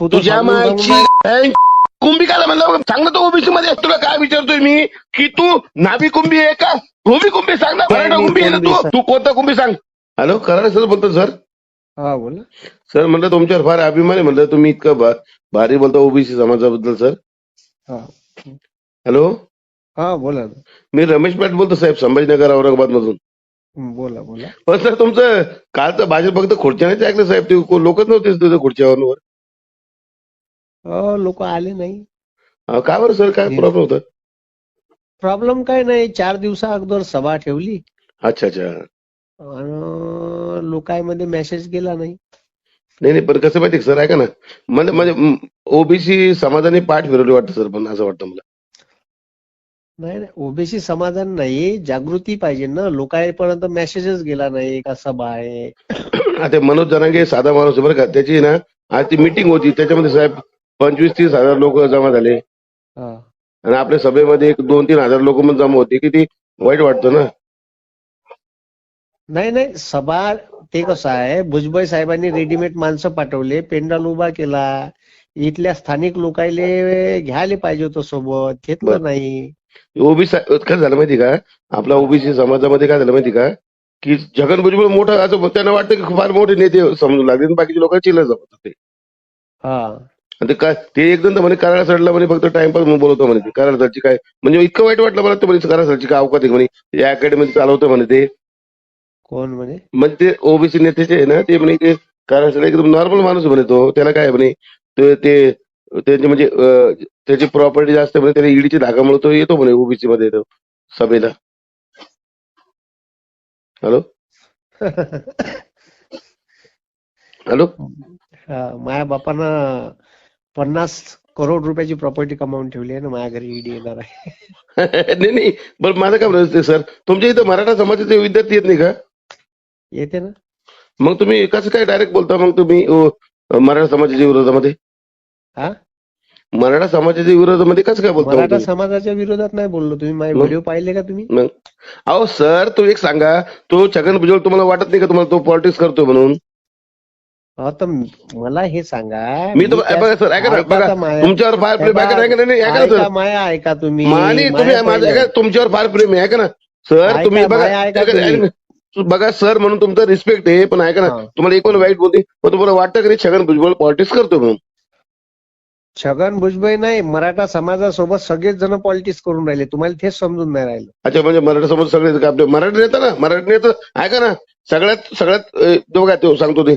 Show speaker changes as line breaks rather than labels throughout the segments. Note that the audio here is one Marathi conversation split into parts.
तुझ्या ऐ, कुंभी काय म्हणलं? सांग ना तो ओबीसी मध्ये तुला काय विचारतोय मी? की तू नाभी कुंभी आहे का? धोबी कुंभी सांग ना
नाही,
मराठा कुंभी आहे ना तू. तू कोणता कुंभी सांग? हॅलो करा सर बोलतो सर.
हा बोला
सर म्हणलं तुमच्यावर फार अभिमान आहे म्हणलं तुम्ही इतकं भा- भारी बोलता ओबीसी समाजाबद्दल सर.
हा.
हॅलो?
हा बोला
मी रमेश पाट बोलतो साहेब संभाजीनगर औरंगाबाद मधून
बोला बोला.
पण सर तुमचं कालचं भाजप फक्त खुर्च्यानेच ऐकलं साहेब. ते लोकच नव्हते तुझं खुर्च्यावर
लोक आले नाही.
का बरं सर? काय प्रॉब्लेम होता?
प्रॉब्लेम काय नाही. चार दिवसा अगोदर सभा ठेवली.
अच्छा अच्छा.
आणि लोकांमध्ये मेसेज गेला नाही.
नाही नाही पण कसं माहिती सर? ऐका ना. म्हणजे म्हणजे ओबीसी समाजाने पाठ फिरवली वाटतं सर पण असं वाटतं मला.
नाही नाही. ओबीसी समाधान नाही जागृती पाहिजे ना. लोकांपर्यंत मेसेजच गेला नाही का सभा आहे.
आता मनोज जरांगे साधा माणूस आहे बरं का. त्याची ना आज ती मिटिंग होती. त्याच्यामध्ये साहेब पंचवीस तीस हजार लोक जमा झाले.
हा.
आणि आपल्या सभेमध्ये एक दोन तीन हजार लोक पण जमा होते. किती वाईट वाटतं ना?
नाही नाही. सभा ते कसं आहे भुजबळ साहेबांनी रेडीमेड माणसं पाठवले पेंडाल उभा केला. इथल्या स्थानिक लोकायले घ्यायला पाहिजे होतं सोबत.
बरं.
घेतलं नाही
ओबीसी काय झालं माहिती का? आपला ओबीसी समाजामध्ये काय झालं माहिती का? की छगन भुजबळ मोठं असं त्यांना वाटतं की फार मोठे नेते समजून लागले आणि बाकीचे लोक चिल्लर जमत ते.
हा.
आणि ते काय ते एकदम तर म्हणे करायला सडला म्हणे फक्त टाइमपास म्हणून बोलवतो म्हणे ते. करायला सरची काय म्हणजे इतकं वाईट वाटलं मला ते म्हणे करायला सरची काय अवकात आहे म्हणे. या अकॅडमी चालवतं म्हणे ते.
कोण म्हणे?
म्हणजे ते ओबीसी नेतेचे आहे ना ते म्हणे ते करायला एकदम नॉर्मल माणूस म्हणे तो. त्याला काय म्हणे ते ते त्यांचे म्हणजे त्याची प्रॉपर्टी जास्त म्हणे त्याला ईडीची धागामुळे तो येतो म्हणे ओबीसी मध्ये येतो सभेला. हॅलो? हॅलो?
माझ्या बापानं पन्नास करोड रुपयाची प्रॉपर्टी कमावून ठेवली आहे ना माझ्या घरी ईडी येणार आहे.
नाही नाही पण माझं काय म्हणत सर? तुमच्या इथं मराठा समाजाचे विद्यार्थी येत नाही का?
येते ना.
मग तुम्ही कसं काय डायरेक्ट बोलता? मग तुम्ही अ, मराठा समाजाच्या विरोधामध्ये?
हा
मराठा समाजाच्या विरोधामध्ये कसं काय बोलता मग
मराठा
तुम्ही?
समाजाच्या विरोधात नाही बोललो तुम्ही. माझे
मग?
व्हिडिओ पाहिले का तुम्ही?
मग? अहो सर तू एक सांगा तो छगन भुजबळ तुम्हाला वाटत नाही का तुम्हाला? तो पॉलिटिक्स करतोय म्हणून.
तर मला हे सांगा
मी तर बघा सर ऐका ना बघा तुमच्यावर फार प्रेम
ऐका-
ऐका ऐका नाही नाही, ऐका ना
ऐका
सर
माया ऐका तुम्ही
मानी तुम्ही
माया
माझं
पहिलं.
तुमच्यावर फार प्रेम आहे ऐका ना सर
ऐका,
तुम्ही बघा
ऐका
ऐका-
तुम्ही.
ऐका ना. बघा सर म्हणून तुमचं रिस्पेक्ट आहे पण ऐका ना
हा.
तुम्हाला एक पण वाईट बोलते पण तुम्हाला वाटतं की नाही छगन भुजबळ पॉलिटिक्स करतोय म्हणून
छगन भुजबळ नाही मराठा समाजासोबत सगळेच जण पॉलिटिक्स करून राहिले तुम्हाला तेच समजून नाही राहिलं
अच्छा म्हणजे मराठा समाज सगळे आपले मराठी नेता ना मराठी नेता ऐका ना सगळ्यात सगळ्यात अ, तो काय तो सांगतो ते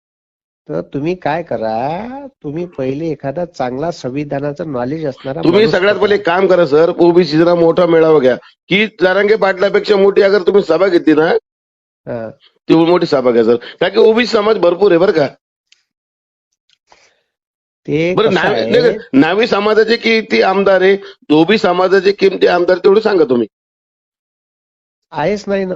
तर तुम्ही काय करा तुम्ही पहिले एखादा चांगला संविधानाचं नॉलेज असणारा
तुम्ही
माणूस
सगळ्यात. पहिले एक काम करा सर. ओबीसीचा मोठा मेळावा घ्या. की जरांगे पाटलापेक्षा मोठी अगर तुम्ही सभा घेतली ना
हा.
ती मोठी सभा घ्या सर. कारण की ओबीसी समाज भरपूर आहे बरं का.
ते
बरं
कसं
नावी
आहे,
नाही का, नावी समाजाचे किती आमदार आहे? धोबी समाजाचे किमती आमदार तेवढं सांगा तुम्ही.
आहेच नाही ना.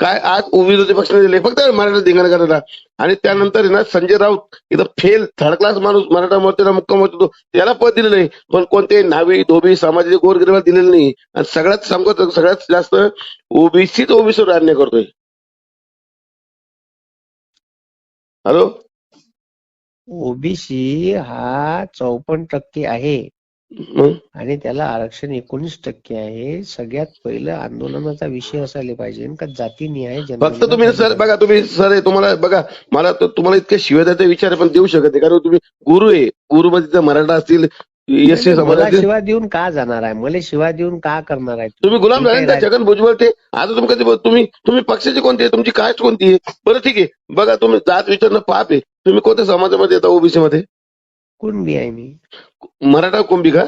काय आज विरोधी पक्षाने दिले फक्त मराठा धिंगाणा करायला आणि त्यानंतर आहे ना संजय राऊत इथं फेल थर्ड क्लास माणूस मराठा मोर्चाला मुक्काम होतो त्याला पद दिलेलं नाही पण कोणते नावे धोबी सामाजिक गोरगरिबाला दिलेलं नाही. आणि सगळ्यात सांगतो सगळ्यात जास्त ओबीसीच ओबीसीवर अन्याय करतोय. हॅलो
ओबीसी हा चौपन्न टक्के आहे. आणि त्याला आरक्षण एकोणीस टक्के आहे. सगळ्यात पहिलं आंदोलनाचा विषय असायला पाहिजे. का जाती न्याय
फक्त तुम्ही सर बघा तुम्ही सर आहे तुम्हाला बघा मला तुम्हाला इतके शिवेदाचे विचार पण देऊ शकत नाही. कारण तुम्ही गुरु आहे. गुरु मध्ये जर मराठा असतील
मला शिवा देऊन का जाणार आहे? मला शिवा देऊन का करणार आहे?
तुम्ही गुलाम छगन भुजबळ ते आता तुम्ही कधी तुम्ही तुम्ही पक्षाची कोणती आहे? तुमची कास्ट कोणती आहे? बरं ठीक आहे. बघा तुम्ही जात विचारणं पाप आहे. तुम्ही कोणत्या समाजामध्ये येता? ओबीसी मध्ये
कुणबी आहे मी?
मराठा कुंभी का?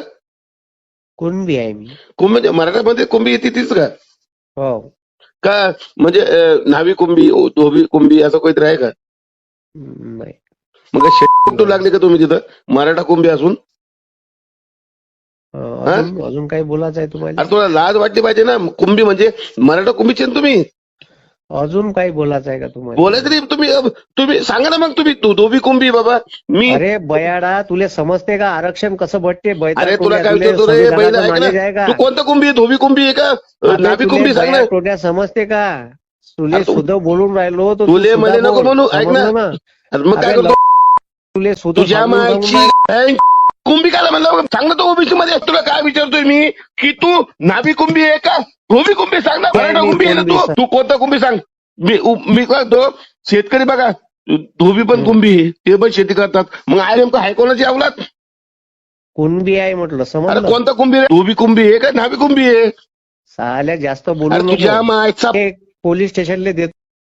कुणबी आहे मी.
कुंभी मराठामध्ये कुंभी येते तीच का?
हो.
का म्हणजे अं, न्हावी कुंभी ओ- धोबी कुंभी असं काहीतरी आहे का?
नाही.
मग शेटू लागले का तुम्ही तिथं? मराठा कुंभी असून?
अं, अजून अजून काही बोलायचं आहे तुम्हाला?
अरे तुला लाज वाटली पाहिजे ना. कुंभी म्हणजे मराठा कुंभीचे ना तुम्ही?
अजून काही बोलायचं आहे का तुम्हाला?
बोलायचं नाही तुम्ही तुम्ही सांगा ना मग तुम्ही धो- धोबी कुंभी बाबा मी
अरे बयाडा तुले समजते का आरक्षण कसं भेटते
अरे तुला काय विचारतो रे बैल ऐक ना? तू कोणतं कुंभी आहे धोबी कुंभी आहे का? नाभी कुंभी सांग ना.
टोट्या समजते का? तुले
अरे तू-
सुद्धा बोलून राहिलो तर तू
तुले
सुद्धा
मले नको
बोल.
म्हणू, ऐक ना.
समजलं
अरे मग काय
अरे
करतो?
तुले सुद्धा
तुझ्या
सांगून सांगून
मायची ऐ, कुंभी काय म्हणलं सांग ना तो. ओबीसी मध्ये तुला काय विचारतोय मी? की तू नाभी कुंभी आहे का? धोबी कुंभी सांग ना. मराठा कुंभी आहे ना
कुंभी
तू?
सांग.
तू कोणता कुंभी सांग? मी उ- मी काय तो शेतकरी बघा. धोबी पण कुंभी आहे, ते पण शेती करतात. मग आय नेमकं हाय कोणाची अवलाद?
कुणबी आहे म्हटलं.
अरे
समजलं
कोणता कुंभी आहे धोबी कुंभी आहे का? नाभी कुंभी आहे?
साल्या जास्त
अरे
बोलू
तुझ्या मायचा
ते पोलीस स्टेशनला देतो.